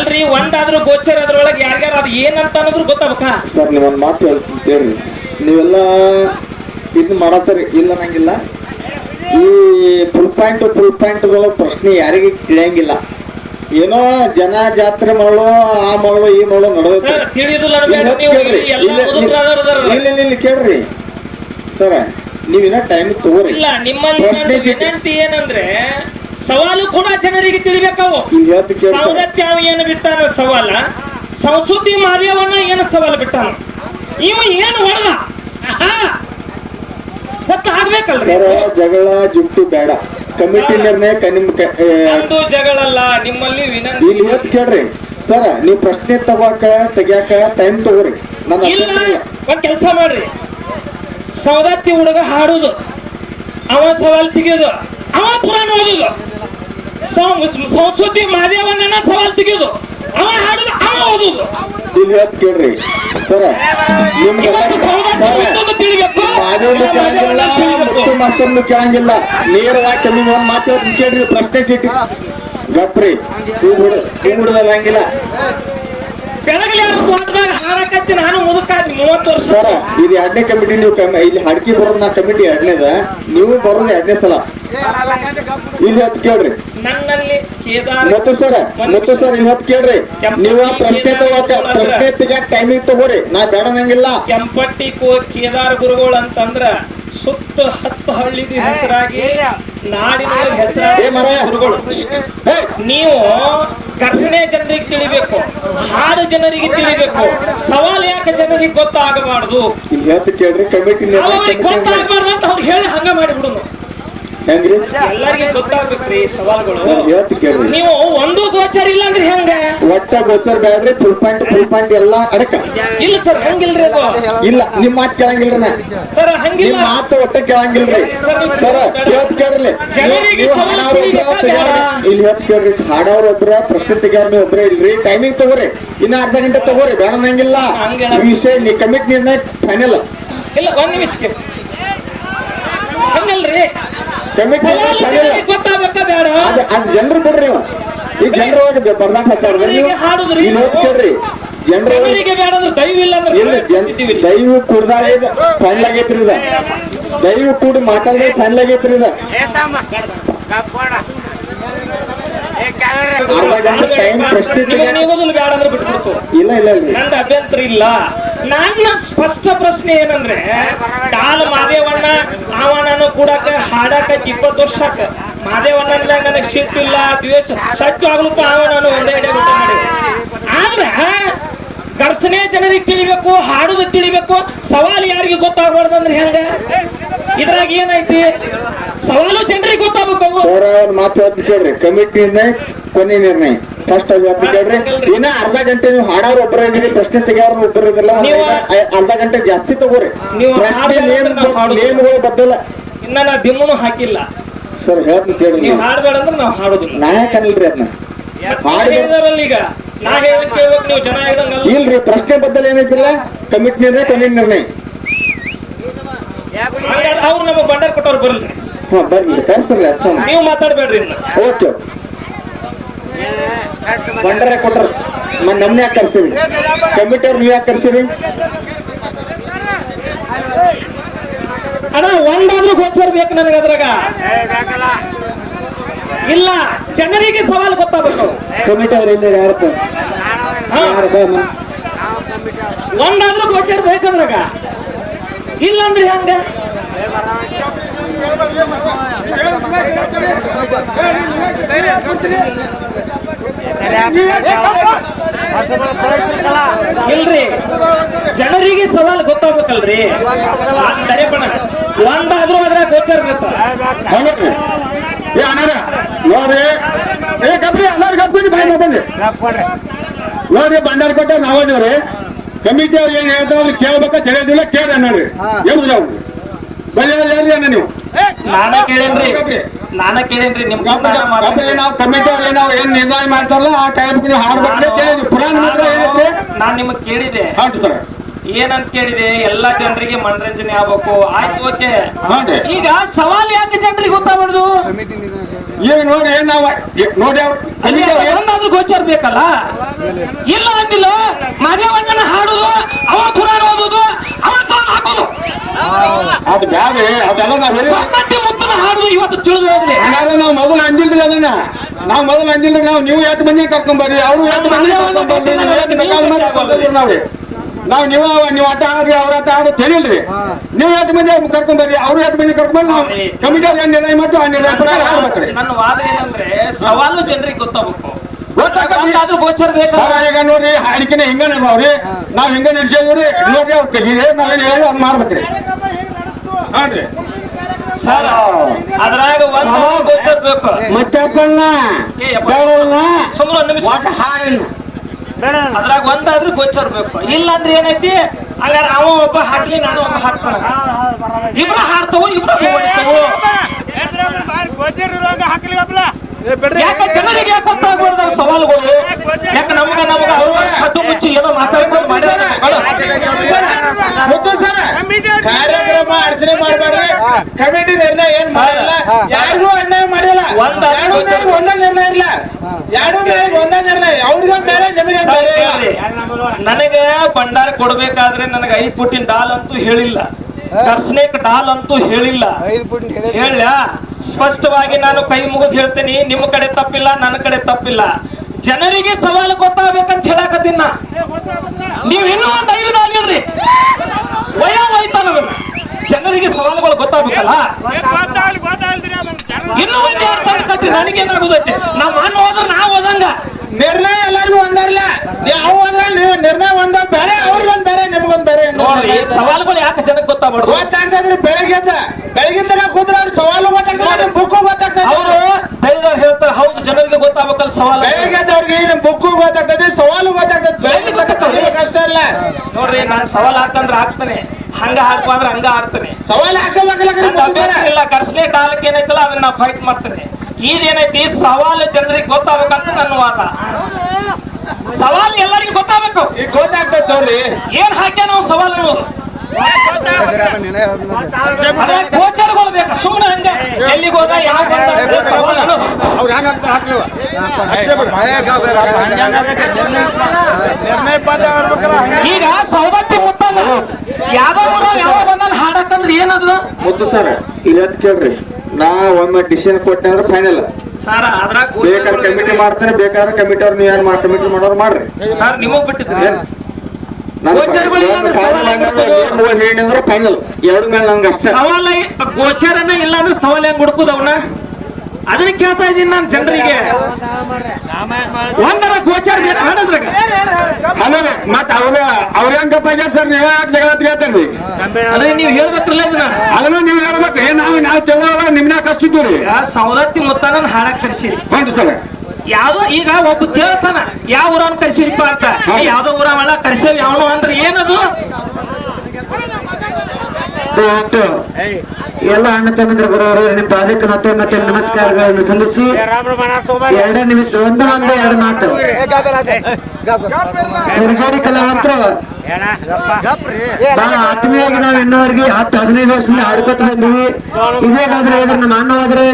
ಅಲ್ರಿ ಒಂದಾದ್ರೂ ಗೋಚರ ಅದ್ರೊಳಗೆ ಯಾರ್ಯಾರ ಅದು ಏನಂತ ಅನ್ನೋದ್ರು ಗೊತ್ತಾಗ ಸರ್ ನೀವೊಂದು ಮಾತು ಹೇಳ್ತೀನಿ ಕೇಳ್ರಿ ನೀವೆಲ್ಲ ಇದು ಮಾಡತ್ತರಿ ಇಲ್ಲ ನಂಗಿಲ್ಲ ಈ ಫುಲ್ ಪಾಯಿಂಟ್ ಫುಲ್ ಪಾಯಿಂಟ್ ಪ್ರಶ್ನೆ ಯಾರಿಗೆ ತಿಳಿಯಂಗಿಲ್ಲ ಏನೋ ಜನ ಜಾತ್ರೆ ಮಾಡೋ ಆ ಮಾಡೋ ಈ ಮಾಡೋ ಇಲ್ಲಿ ನೀವು ಕೇಳ್ರಿ. ಇಲ್ಲ, ಸರ ನೀವಿನ ಟೈಮ್ ತಗೋರಿ. ಪ್ರಶ್ನೆ ಏನಂದ್ರೆ ಸವಾಲು ಕೂಡ ಜನರಿಗೆ ತಿಳಿಬೇಕಾವು. ಸೌರತ್ಯಾವ ಏನು ಬಿಟ್ಟಾನ ಸವಾಲ. ಸಂಸ್ಕೃತಿ ಮಾರ್ಯವನ್ನ ಏನು ಸವಾಲು ಬಿಟ್ಟಾನ ಇವ ಏನು ಹೊಡೆದ? ಗೊತ್ತಾಗ್ಬೇಕಲ್ರಿ ಸರ ಜಗಳ ಜುಟ್ಟು ಬೇಡ. ಕಮಿಟಿ ನಿರ್ಣಯ ಕ- ಏ, ಒಂದು ನಿಮ್ಮಲ್ಲಿ ವಿನಂತಿ. ಇಲ್ಲಿ ಹೇಳ್ತು ಕೇಳ್ರಿ. ಸರ್ ನೀವು ಪ್ರಶ್ನೆ ತಗೋಕ ತೆಗ್ಯಾಕ ಟೈಮ್ ತಗೋರಿ. ನನ್ನ ಇಲ್ಲ ಒಂದು ಕೆಲಸ ಮಾಡ್ರಿ. ಸವದತ್ತಿ ಹುಡುಗ ಹಾಡುದು. ಅವ ಸವಾಲ್ ತೆಗಿಯೋದು. ಅವ ಪುರಾಣ ಸಂಸ್ಕೃತಿ ಮಾದೇವನ್ನ ಸವಾಲ್ ತೆಗೆದು ಅವ ಹಾಡುದು ಅವ ಓದುದು. ಇಲ್ಲಿ ಹೇಳ್ತು ಕೇಳ್ರಿ. ಸರ ತಿಳಿಬೇಕು? ಮಾದೇವ್ನು ಕೇಳಂಗಿಲ್ಲ ನೇರವಾಗಿ ಕಮ್ಮಿ ಒಂದ್ ಮಾತು ಕೇಳ್ರಿ ಪ್ರಶ್ನೆ ಚೀಟಿ. ಗಪ್ರಿ ಹೂ ಬಿಡ ಹೂ ಬಿಡೋದಲ್ಲ ಹಂಗಿಲ್ಲ. ಬೆಳಗಲಿ ಯಾರು ತೋಟದಾಗ ಹಾಡಕತ್ತಿ ನಾನು ಮುದುಕಾದಿ ಮೂವತ್ತು ವರ್ಷ. ಸರ ಇದು ಎರಡನೇ ಕಮಿಟಿ ನೀವು ಕಮ್ಮಿ ಇಲ್ಲಿ ಹಡ್ಕಿ ಬರೋದು ನಾ ಕಮಿಟಿ ಎರಡನೇದ ನೀವು ಬರೋದು ಎರಡನೇ ಸಲ. ಇಲ್ಲಿ ಹತ್ತು ಕೇಳ್ರಿ. ನನ್ನಲ್ಲಿ ಮತ್ತು ಸರ್ ಮತ್ತು ಸರ್ ಇವತ್ತು ಹೊತ್ತು ಕೇಳ್ರಿ. ನೀವು ಪ್ರಶ್ನೆ ತಗೋಕ ಪ್ರಶ್ನೆ ತೆಗಿಯಾಕ ಟೈಮಿಂಗ್ ತಗೋರಿ. ನಾ ಬೇಡ ನಂಗಿಲ್ಲ. ಕೆಂಪಟ್ಟಿ ಕೋ ಕೇದಾರ ಗುರುಗಳು ಅಂತಂದ್ರ ಸುತ್ತ ಹತ್ತು ಹಳ್ಳಿದ ಹೆಸರಾಗಿ ನಾಡಿನೊಳಗೆ ಏ ಹೆಸರಾಗಿ ಗುರುಗಳು. ನೀವು ಘರ್ಷಣೆ ಜನರಿಗೆ ತಿಳಿಬೇಕು. ಹಾಡು ಜನರಿಗೆ ತಿಳಿಬೇಕು. ಸವಾಲು ಯಾಕೆ ಜನರಿಗೆ ಗೊತ್ತಾಗಬಾರ್ದು? ಇಲ್ಲಿ ಹೇಳ್ತು ಕೇಳ್ರಿ ಕಮಿಟಿ ಅವ್ರಿಗೆ ಗೊತ್ತಾಗಬಾರ್ದು ಅಂತ ಅವ್ರು ಹೇಳಿ ಹಂಗ ಮಾಡಿಬಿಡುನು. ಹೆಂಗ್ರಿ ಎಲ್ಲರಿಗೆ ಗೊತ್ತಾಗ್ಬೇಕ್ರಿ ಸವಾಲ್ಗಳು. ಸರ್ ಹೇಳ್ತು ಕೇಳ್ರಿ. ನೀವು ಒಂದು ಗೋಚರ್ ಇಲ್ಲ ಅಂದ್ರೆ ಹೆಂಗ? ಒಟ್ಟ ಗೋಚರ್ ಬ್ಯಾಡ್ರಿ ಫುಲ್ ಪಾಯಿಂಟ್ ಫುಲ್ ಪಾಯಿಂಟ್ ಎಲ್ಲ ಅಡಕ. ಇಲ್ಲ ಸರ್ ಹಂಗಿಲ್ರಿ ಅದು. ಇಲ್ಲ ನಿಮ್ ಮಾತ್ ಕೇಳಂಗಿಲ್ರಿ ನಾ. ಸರ್ ನಿಮ್ ಹಂಗಿಲ್ಲ ಮಾತು ಒಟ್ಟ ಕೇಳಂಗಿಲ್ರಿ. ಸರ್ ಹೇಳ್ತ ಕೇಳ್ರಿ. ಜನರಿಗೆ ನೀವು ಸವಾಲ್ ಹಾಡೋರ್ ಒಬ್ರ ತಿಳಿಬೇಕಾ ತೆಗ್ಯಾರ್ರಿ. ಬೇಡ? ಇಲ್ಲಿ ಹೇಳ್ತ ಕೇಳ್ರಿ ಹಾಡೋರು ಒಬ್ರ ಪ್ರಶ್ನೆ ತೆಗ್ಯಾರ ನೀವು ಒಬ್ರೇ ಇಲ್ರಿ. ಟೈಮಿಂಗ್ ತಗೋರಿ. ಇನ್ನ ಅರ್ಧ ಗಂಟೆ ತಗೋರಿ ಬೇಡ ನಂಗಿಲ್ಲ ಹಂಗೇನ? ವಿಷಯ ನೀ ಕಮಿಟ್ ನಿರ್ಣಯ ಫೈನಲ್ ಇಲ್ಲ ಒಂದ್ ನಿಮಿಷಕ್ಕೆ. ಹಂಗಲ್ರಿ. ಕಮಿಟ್ ಬೇಡ? ಅದ್ ಅದ್ ಜನರು ಬಿಡ್ರಿ ಈಗ ಈ ಜನರ ಒಳಗೆ ಬರ್ದಾಟ ಹಚ್ಚಾರ ನೀವು ಜನರಿಗೆ ಹಾಡುದ್ರಿ. ಇಲ್ಲಿ ಕೇಳ್ರಿ. ಜನರ ಒಳಗೆ ಜನರಿಗೆ ಬೇಡ ಅಂದ್ರೆ ದೈವ ಇಲ್ಲ ಜನ್ ಕೂತಿದ್ದೀವಿ ದೈವ ಕುಡ್ದಾಗ ಫೈನಲ್ ಆಗೈತ್ರಿ ಇದ. ದೈವ ಕೂಡಿ ಮಾತಾಡಿದ್ರೆ ಫೈನಲ್ ಆಗೈತ್ರಿ ಇದ. ಇಲ್ಲ ಇಲ್ಲ ನಂದು ಅಭ್ಯಂತರ ಇಲ್ಲ ನನ್ನ ಸ್ಪಷ್ಟ ಪ್ರಶ್ನೆ ಏನಂದ್ರೆ ಡಾಲ್ ಮಾದೇವಣ್ಣ ಅವ ನಾನು ಕೂಡಕ ಹಾಡಾಕ ಇಪ್ಪತ್ತು ವರ್ಷ ಆಕ ಮಾದೇವಣ್ಣ ನನಗೆ ಸಿಟ್ಟಿಲ್ಲ ದ್ವೇಷ ಸತ್ಯ ಆಗ್ಲಪ್ಪ ಅವ ಒಂದೇ ಎಡೆ ಊಟ ಮಾಡಿ ಆದ್ರೆ ಘರ್ಷಣೆ ಜನರಿಗೆ ತಿಳಿಬೇಕು ಹಾಡುದು ತಿಳಿಬೇಕು ಸವಾಲು ಯಾರಿಗೆ ಗೊತ್ತಾಗಬಾರ್ದು ಅಂದ್ರೆ ಹೆಂಗ? ಇದ್ರಾಗ ಏನೈತಿ ಸವಾಲು ಜನರಿಗೆ ಗೊತ್ತಾಗಬೇಕು ಸರ ಒಂದು ಮಾತು ಹೇಳ್ತೀನಿ ಕೇಳ್ರಿ. ಕಮಿಟಿ ನಿರ್ಣಯ ಕೊನೆ ನಿರ್ಣಯ. ಫಸ್ಟ್ ಅದು ಹೇಳ್ತೀನಿ ಕೇಳ್ರಿ. ಇನ್ನ ಅರ್ಧ ಗಂಟೆ ನೀವು ಹಾಡೋರು ಒಬ್ಬರ ಇದ್ರಿ ಪ್ರಶ್ನೆ ತೆಗಿಯೋರು ಒಬ್ಬರ ಇದ್ರಲ್ಲ ನೀವು- ಅರ್ಧ ಗಂಟೆ ಜಾಸ್ತಿ ತಗೋರಿ. ಪ್ರಶ್ನೆ ನೇಮ್ಗಳು ಬದ್ದಲ್ಲ. ಇನ್ನ ನಾ ದಿಮ್ಮನು ಹಾಕಿಲ್ಲ. ಸರ್ ಹೇಳ್ತೀನಿ ಕೇಳ್ರಿ ನೀವು ಹಾಡಬೇಡ ಅಂದ್ರೆ ನಾವು ಹಾಡುದಿಲ್ಲ. ನಾ ಅದನ್ನ ಈಗ. ಇಲ್ರಿ ಪ್ರಶ್ನೆ ಬದ್ದಲ್ ಏನೈತಿಲ್ಲ ಕಮಿಟಿ ನಿರ್ಣಯ ಕೊನೆ ನಿರ್ಣಯ. ಅವ್ರು ನಮ್ಮ ಬಂಡಾರ ಕೊಟ್ಟವ್ರು ಬರಲ್ರಿ ಹಾ ಬರ್ಲಿ ಸಮ ನೀವು ಮಾತಾಡ್ಬೇಡ್ರಿ ಇನ್ನ. ಓಕೆ ಬಂಡರೆ ಕೊಟ್ರ. ಮ ನಮ್ನ ಯಾಕೆ ಕರ್ಸಿರಿ? ಕಮಿಟಿ ಅವ್ರು ನೀವ್ ಯಾಕೆ ಕರ್ಸಿರಿ? ಅಣ್ಣ ಒಂದಾದ್ರೂ ಗೋಚರ ಬೇಕು ನನಗೆ ಅದ್ರಾಗ. ಇಲ್ಲ ಜನರಿಗೆ ಸವಾಲು ಗೊತ್ತಾಗಬೇಕು. ಕಮಿಟಿ ಅವ್ರು ಎಲ್ಲಿ ಯಾರಪ್ಪ? ಒಂದಾದ್ರೂ ಗೋಚರ ಬೇಕಂದ್ರಾಗ. ಇಲ್ಲ ಅಂದ್ರೆ ಹೆಂಗ? ಇಲ್ರಿ. ಜನರಿಗೆ ಸವಾಲು ಗೊತ್ತಾಗ್ಬೇಕಲ್ರಿ. ಅಂದರೆ ಒಂದಾದ್ರೂ ಅದ್ರಾಗ ಗೋಚರ ಏ ಅನಾರ ನೋಡ್ರಿ ಏ ಗಬ್ರಿ ಅನಾರ ಗಬ್ಬಿ ಬಾಯ್ ಬನ್ನಿ ನೋಡ್ರಿ ಬಂಡಾರ ಕೊಟ್ಟ ನಾವದೇವ್ರಿ. ಕಮಿಟಿ ಅವ್ರು ಏನ್ ಹೇಳ್ತಾರ ಕೇಳ್ಬೇಕ ತಿಳಿಯೋದಿಲ್ಲ ಕೇಳ್ರಿ ಅನ್ನಾರ್ರಿ ಹೇಳುದಿಲ್ಲ ಅವ್ರು ನೀವು ನಾನ ಕೇಳೇನ್ರಿ? ನಾನ ಕೇಳೇನ್ರಿ ನಿಮ್ ನಾವು ಕಮಿಟಿ ಅವ್ರು ಏನೋ ಏನ್ ನಿರ್ಣಯ ಮಾಡ್ತಾರಲ್ಲ ಆ ಟೈಮ್ಗೆ ನೀವು ಹಾಡ್ಬೇಕ್ರಿ ಕೇಳಿದ್ವಿ. ಪುರಾಣ ಮಾತ್ರ ಏನೈತ್ರಿ? ನಾನ್ ನಿಮಗ್ ಕೇಳಿದೆ. ಹೌದು ಸರ್. ಏನಂತ ಕೇಳಿದೆ? ಎಲ್ಲಾ ಜನರಿಗೆ ಮನರಂಜನೆ ಆಗ್ಬೇಕು. ಆಯ್ತು ಓಕೆ. ಈಗ ಸವಾಲ್ ಯಾಕೆ ಜನರಿಗೆ ಗೊತ್ತಾಗ್ಬಾರ್ದು ಈಗ ನೋಡಿ ನಾವು? ನೋಡಿ ಅವ್ರು. ಅಲ್ಲಿ ಕಮಿಟಿ ಅವ್ರು ಏನ್ ಒಂದಾದ್ರೂ ಗೋಚರ ಬೇಕಲ್ಲ? ಇಲ್ಲ ಅಂದಿಲ್ಲ ಮಾದೇವಣ್ಣನ ಹಾಡುದು ಅವನ ಕುರಾನ್ ಓದುದು ಅವನ ಸಾಲ ಹಾಕೋದು ಅದು ಬ್ಯಾರೆ ಅದೆಲ್ಲ ನಾವ್ ಹೇಳಿ. ಸಮ್ಮತಿ ಮುತ್ತನ ಹಾಡುದು ಇವತ್ತು ತಿಳಿದು ಹೋಗ್ಲಿ. ಹಂಗಾದ್ರೆ ನಾವು ಮೊದಲು ಅಂದಿಲ್ರಿ ಅದನ್ನ. ನಾವು ಮೊದಲು ಅಂದಿಲ್ರಿ ನಾವು ನೀವು ಎಷ್ಟು ಮಂದಿ ಕರ್ಕೊಂಡ್ ಬರ್ರಿ ಅವ್ರು ಎಷ್ಟು ಮಂದಿ ನಾವ್ರಿ ನಾವು ನೀವು? ನೀವು ಆಟ ಆಡ್ರಿ ಅವ್ರ ಆಟ ಆಡೋದು ತಿಳಿಲ್ರಿ. ನೀವು ಎಷ್ಟು ಮಂದಿ ಕರ್ಕೊಂಡ್ ಬರ್ರಿ ಅವ್ರು ಎಷ್ಟು ಮಂದಿ ಕರ್ಕೊಂಡ್ ಬರ್ರಿ ನಾವು ಕಮಿಟಿ ಅವ್ರು ಏನ್ ನಿರ್ಣಯ ಮಾಡ್ತೀವಿ? ಆ ನಿರ್ಣಯ ಪ್ರಕಾರ ಆಡ್ಬೇಕ್ರಿ ನನ್ನ ವಾದ ಏನಂದ್ರೆ ಸವಾಲು ಜನರಿಗೆ ಗೊತ್ತಾಗಬೇಕು. ಗೊತ್ತಾಗತ್ತೆ. ಒಂದಾದ್ರೂ ಗೋಚರ ಈಗ ನೋಡ್ರಿ ಹಾಡಿಕೆನೆ ಹಿಂಗ ನಡ್ದಾವ್ರಿ ನಾವ್ ಹಿಂಗ ನಡ್ಸಿದ್ರಿ ನೋಡ್ರಿ ಅವ್ರು ಕೈ ನಾವೇನ್ ಹೇಳಿ ಅವ್ರು ಮಾಡ್ಬೇಕ್ರಿ ಸರ್ ಅದ್ರಾಗ ಒಂದು ಗೋಚರ ಬೇಕು. ಮತ್ತಪ್ಪಣ್ಣ ಏ ಯಪ್ಪ. ಸುಮ್ಮನೆ ಒಂದ್ ನಿಮಿಷ. ಒಟ್ಟು ಹಾಡಿನ ಅದ್ರಾಗ ಒಂದಾದ್ರೂ ಗೋಚರ ಬೇಕು. ಇಲ್ಲ ಅಂದ್ರೆ ಏನೈತಿ? ಹಂಗಾರ ಅವ ಒಬ್ಬ ಹಾಕ್ಲಿ ನಾನು ಒಬ್ಬ ಹಾಕ್ತಾನ ಇಬ್ರ ಹಾಡ್ತಾವು ಇಬ್ರ ಹೊಡಿತಾವು ಯಾಕ ಜನರಿಗೆ ಯಾಕೆ ಗೊತ್ತಾಗ್ಬಾರ್ದು ಸವಾಲುಗಳು? ಯಾಕೆ ನಮ್ಗ ನಮ್ಗ ಅವರು ಹತ್ತು ಮುಚ್ಚಿ ಏನೋ ಮಾತಾಡ್ಕೊಂಡು ಸರ್ ಕಾರ್ಯಕ್ರಮ ಅಡಚಣೆ ಮಾಡಬಾರ್ದು ಕಮಿಟಿ ನಿರ್ಣಯ ಏನ್ ಮಾಡಿಲ್ಲ? ಯಾರಿಗೂ ಅನ್ಯಾಯ ಮಾಡಿಲ್ಲ. ಒಂದ್ ಎರಡು ಮೇರೆಗೆ ಒಂದೇ ನಿರ್ಣಯ ಇಲ್ಲ. ಎರಡು ಮೇಲೆ ಒಂದೇ ನಿರ್ಣಯ ಅವ್ರಿಗೆ ಬೇರೆ ನಿಮಗೆ ಬೇರೆ ನನಗೆ ಭಂಡಾರ ಕೊಡ್ಬೇಕಾದ್ರೆ ನನಗೆ ಐದ್ ಪುಟ್ಟಿನ ಡಾಲ್ ಅಂತೂ ಹೇಳಿಲ್ಲ. ದರ್ಶನಕ್ಕೆ ಡಾಲ್ ಅಂತೂ ಹೇಳಿಲ್ಲ. ಹೇಳ ಸ್ಪಷ್ಟವಾಗಿ ನಾನು ಕೈ ಮುಗಿದು ಹೇಳ್ತೀನಿ. ನಿಮ್ಮ ಕಡೆ ತಪ್ಪಿಲ್ಲ ನನ್ನ ಕಡೆ ತಪ್ಪಿಲ್ಲ. ಜನರಿಗೆ ಸವಾಲು ಗೊತ್ತಾಗ್ಬೇಕಂತ ಹೇಳಕತ್ತೀನಿ ನೀವ್ ಇನ್ನೂ ಒಂದ್ ಐದು ನಾಲ್ ಹೇಳ್ರಿ ವಯ ಹೋಯ್ತಾನ ಅದನ್ನ. ಜನರಿಗೆ ಸವಾಲುಗಳು ಗೊತ್ತಾಗ್ಬೇಕಲ್ಲ ಇನ್ನೂ ಒಂದು ಎರಡು ತಂದು ಕಟ್ಟಿ ನನಗೇನಾಗುದೈತಿ? ನಮ್ಮ ಅಣ್ಣ ಹೋದ್ರ ನಾವು ಹೋದಂಗ. ನಿರ್ಣಯ ಎಲ್ಲರಿಗೂ ಒಂದರ್ಲ. ಯಾವ ಅಂದ್ರೆ ನೀವು ನಿರ್ಣಯ ಒಂದ ಬೇರೆ ಅವ್ರಿಗೊಂದ್ ಬೇರೆ ನಿಮ್ಗೊಂದ್ ಬೇರೆ ನೋಡ್ರಿ ಸವಾಲುಗಳು ಯಾಕೆ ಜನಕ್ಕೆ ಗೊತ್ತಾಗ್ಬಾರ್ದು ಗೊತ್ತಾಗ್ತದ್ರಿ ಬೆಳಗ್ಗೆ ಬೆಳಗಿಂದ ಕೂತ್ರ ಅವ್ರ ಸವಾಲು ಗೊತ್ತಾಗ್ತದೆ ಬುಕ್ಕು ಗೊತ್ತಾಗ್ತದೆ ಅವರು ಹೇಳ್ತಾರೆ ಹೌದು ಜನರಿಗೆ ಗೊತ್ತಾಗ್ಬೇಕಲ್ಲ ಸವಾಲು ಬೆಳಗ್ಗೆ ಅವ್ರಿಗೆ ನಿಮ್ ಬುಕ್ಕು ಗೊತ್ತಾಗ್ತದೆ ಸವಾಲು ಗೊತ್ತಾಗ್ತದೆ. ಬೆಳಗ್ಗೆ ಗೊತ್ತಾಗ್ತದೆ. ಅಷ್ಟೇ ಅಲ್ಲ. ನೋಡ್ರಿ ನಾನು ಸವಾಲು ಹಾಕಂದ್ರೆ ಹಾಕ್ತಾನೆ ಹಂಗ ಹಾಡ್ಕೊ ಅಂದ್ರೆ ಹಂಗ ಆಡ್ತಾನೆ ಸವಾಲು ಹಾಕಬೇಕಲ್ಲ ಕರ್ಸ್ಲೆ ಡಾಲಕ್ ಏನೈತಲ್ಲ ಅದನ್ನ ನಾ ಫೈಟ್ ಮಾಡ್ತೇನೆ ಇದೇನೈತಿ ಸವಾಲು ಜನರಿಗೆ ಗೊತ್ತಾಗಬೇಕಂತ ನನ್ನ ವಾದ ಸವಾಲು ಎಲ್ಲರಿಗೂ ಗೊತ್ತಾಗಬೇಕು ಈಗ ಗೊತ್ತಾಗ್ತದೆ ನೋಡ್ರಿ ಏನ್ ಹಾಕ್ಯ ನಾವು ಸವಾಲು ಗೋಚರಗಳು ಬೇಕು ಸುಮ್ಮನೆ ಹಂಗ ಎಲ್ಲಿಗೆ ಹೋದ ಯಾವ ಸವಾಲು ಅನ್ನೋದು. ಅವ್ರು ಹೆಂಗ ಹಾಕ್ಲಿವ ಈಗ ಸೌದತ್ತಿ ಮುತ್ತಲ್ಲ ಯಾವ್ದೋ ಊರು ಯಾವ ಬಂದನ್ ಹಾಡಕ್ಕಂದ್ರೆ ಏನದು ಮುದ್ದು ಸರ್. ಇಲ್ಲತ್ ಕೇಳ್ರಿ. ನಾ ಒಮ್ಮೆ ಡಿಸಿಷನ್ ಕೊಟ್ಟೆ ಅಂದ್ರೆ ಫೈನಲ್ ಸರ್ ಅದ್ರಾಗ ಬೇಕಾದ್ರೆ ಕಮಿಟಿ ಮಾಡ್ತಾರೆ ಬೇಕಾದ್ರೆ ಕಮಿಟಿ ಅವ್ರು ನೀವು ಕಮಿಟಿ ಮಾಡೋರು ಮಾಡ್ರಿ. ಸರ್ ನಿಮಗ್ ಬಿಟ್ಟಿದ್ರಿ. ಹೇಳಿದ್ರೆ ಫೈನಲ್ ಎರಡು ಮೇಲೆ ನಂಗೆ ಅಷ್ಟೇ. ಸವಾಲ ಗೋಚರನ ಇಲ್ಲ ಅಂದ್ರೆ ಸವಾಲ್ ಹೆಂಗ್ ಹುಡುಕುದ ಅವನ? ಅದನ್ನ ಕೇಳ್ತಾ ಇದ್ದೀನಿ ನಾನು ಜನರಿಗೆ. ಒಂದರ ಗೋಚಾರ ಬೇಕು ಹಾಡದ್ರಾಗ ಆಮೇಲೆ ಮತ್ತ ಅವ್ರ ಅವ್ರ ಹೆಂಗಪ್ಪ ಸರ್? ನೀವ ಯಾಕೆ ಜಗಳ ಕೇಳ್ತೇನ್ರಿ ಅದೇ ನೀವು ಹೇಳ್ಬೇಕಲ್ಲ ಇದನ್ನ. ಅದನ್ನ ನೀವು ಹೇಳ್ಬೇಕು. ನಾವು ನಾವು ತಿಳಿದವಲ್ಲ ನಿಮ್ನ ಕಷ್ಟಿದ್ದು ರೀ ಮೊತ್ತ ಸೌದತ್ತಿ ಮುತ್ತಾನ ಹಾಡಕ್ ಕರ್ಸಿರಿ. ಸರ್ ಯಾವ್ದೋ ಈಗ ಒಬ್ಬ ಕೇಳ್ತಾನ ಯಾವ ಊರವನ್ ಕರ್ಸಿರಿಪ್ಪ ಅಂತ. ಯಾವ್ದೋ ಊರವಲ್ಲ ಕರ್ಸೇವ್ ಯಾವನು ಅಂದ್ರೆ ಏನದು? ಎಲ್ಲ ಅಣ್ಣ ತಮ್ಮಂದ್ರ ಗುರುವರು ನಿಮ್ಮ ಪಾದಕ್ಕೆ ಮತ್ತೆ ಮತ್ತೆ ನಮಸ್ಕಾರಗಳನ್ನು ಸಲ್ಲಿಸಿ. ಎರಡೇ ನಿಮಿಷ ಒಂದು ಒಂದು ಎರಡು ಮಾತು. ಸರ್ಜರಿ ಕಲಾವಂತರು. ಬಹಳ ಆತ್ಮೀಯವಾಗಿ ನಾವು ಇನ್ನೋರ್ಗೆ ಹತ್ತು ಹದಿನೈದು ವರ್ಷದಿಂದ ಹಾಡ್ಕೊತ ಬಂದಿವಿ. ಇದೇನಾದ್ರೆ ಇದ್ರ ನಮ್ಮ ಅಣ್ಣ ಹೋದ್ರೆ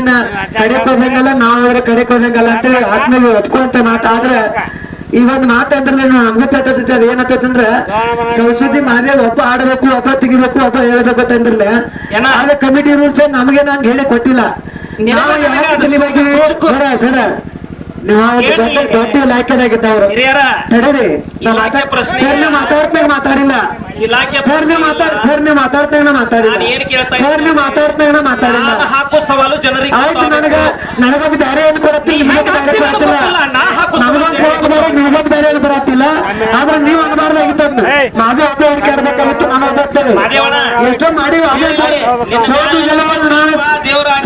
ಕಡೆಕ್ ಹೋದಂಗಲ್ಲ ನಾವು ಹೋದ್ರೆ ಕಡೆಕ್ ಹೋದಂಗಲ್ಲ ಅಂತೇಳಿ ಆತ್ಮೀಯ ಒತ್ಕೊಂತ ಮಾತಾದ್ರೆ ಈ ಒಂದು ಮಾತಂದ್ರಲ್ಲ ನಮ್ಗೆ ಏನತ್ತಂದ್ರ ಸರಸ್ವತಿ ಮಹಾದೇವ್ ಒಬ್ಬ ಆಡ್ಬೇಕು ಒಬ್ಬ ತೆಗಿಬೇಕು ಒಬ್ಬ ಹೇಳ್ಬೇಕು ಅಂತಂದ್ರಲ್ಲ? ಆದ್ರೆ ಕಮಿಟಿ ರೂಲ್ಸ್ ನಮಗೆ ನಾನ್ ಹೇಳಿ ಕೊಟ್ಟಿಲ್ಲ. ಸರ ಸರ. ನಾವು ದೊಡ್ಡ ದೊಡ್ಡ ಇಲಾಖೆದಾಗಿದ್ದವ್ರು ಹಿರಿಯರ ತಡೀರಿ. ಪ್ರಶ್ನೆ ಸರ್ ನಾ ಮಾತಾಡ್ತಾಗ ಮಾತಾಡಿಲ್ಲ. ಸರ್ ನಾ ಮಾತಾಡ್ ಸರ್ ನಾ ಮಾತಾಡ್ತಾಗ ನಾ ಮಾತಾಡಿಲ್ಲ. ಸರ್ ನಾ ಮಾತಾಡ್ತಾಗ ನಾ ಮಾತಾಡಿಲ್ಲ. ಹಾಕೋ ಸವಾಲು ಜನರಿಗೆ ಆಯ್ತು ನನಗ ನನಗೊಂದು ಬೇರೆ ಏನು ಬರತ್ತಿಲ್ಲ ನಿಮಗೆ ಬೇರೆ ಬರತ್ತಿಲ್ಲ ನಾ ಹಾಕೋ ನಮಗೊಂದು ಸವಾಲು ಬೇರೆ ಬರತ್ತಿಲ್ಲ. ಆದ್ರೆ ನೀವು ಅನ್ಬಾರ್ದಾಗಿತ್ತು ಒಬ್ಬ ಹುಡುಕಿ ಆಡ್ಬೇಕಾಗಿತ್ತು ನಾನು ಮಾದೇವಣ್ಣ. ಎಷ್ಟೋ ಮಾಡಿ ಅದೇ ಸೋಲು ಗೆಲುವನ್ನು ನಾನು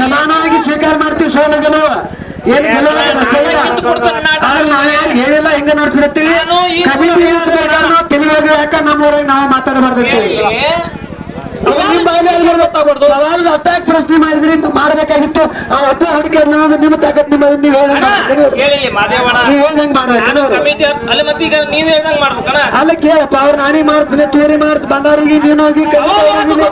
ಸಮಾನವಾಗಿ ಸ್ವೀಕಾರ ಮಾಡ್ತೀವಿ ಸೋಲು ಗೆಲುವು. ಏನು ಗೆಲುವು ಅಷ್ಟೇ ಇಲ್ಲ. ಆದ್ರೆ ನಾವ್ಯಾರು ಹೇಳಿಲ್ಲ ಹೆಂಗ ನೋಡ್ತಿರ್ತೀವಿ ಕಮಿಟಿ ಪ್ರಕಾರ ನಾವು ತಿಳಿಯೋಗಿ ಯಾಕ? ನಮ್ಮೂರಾಗ ನಾವು ಮಾತಾಡಬಾರ್ದಂತೀವಿ ಸವಾಲದ ಹತ್ತಾಕ್ ಪ್ರಶ್ನೆ ಮಾಡಿದ್ರಿ ಮಾಡಬೇಕಾಗಿತ್ತು ಆ ಹತ್ತ ಹೊಡಿಕೆ ಅನ್ನೋದು ನಿಮ್ಮ ತಾಕತ್ ನಿಮ್ಮ ನೀವು ಹೇಳ್ದಂಗ್ ಮಾಡ್ಬೇಕು ಅಲ್ಲ ಕೇಳಪ್ಪ ಅವ್ರ ನಾನೇ ಮಾಡಿಸ್ಲಿ ತೂರಿ ಮಾಡಿಸ್ ಬಂದವ್ರಿಗೆ ನೀನು ಹೋಗಿ ಅದೆಲ್ಲ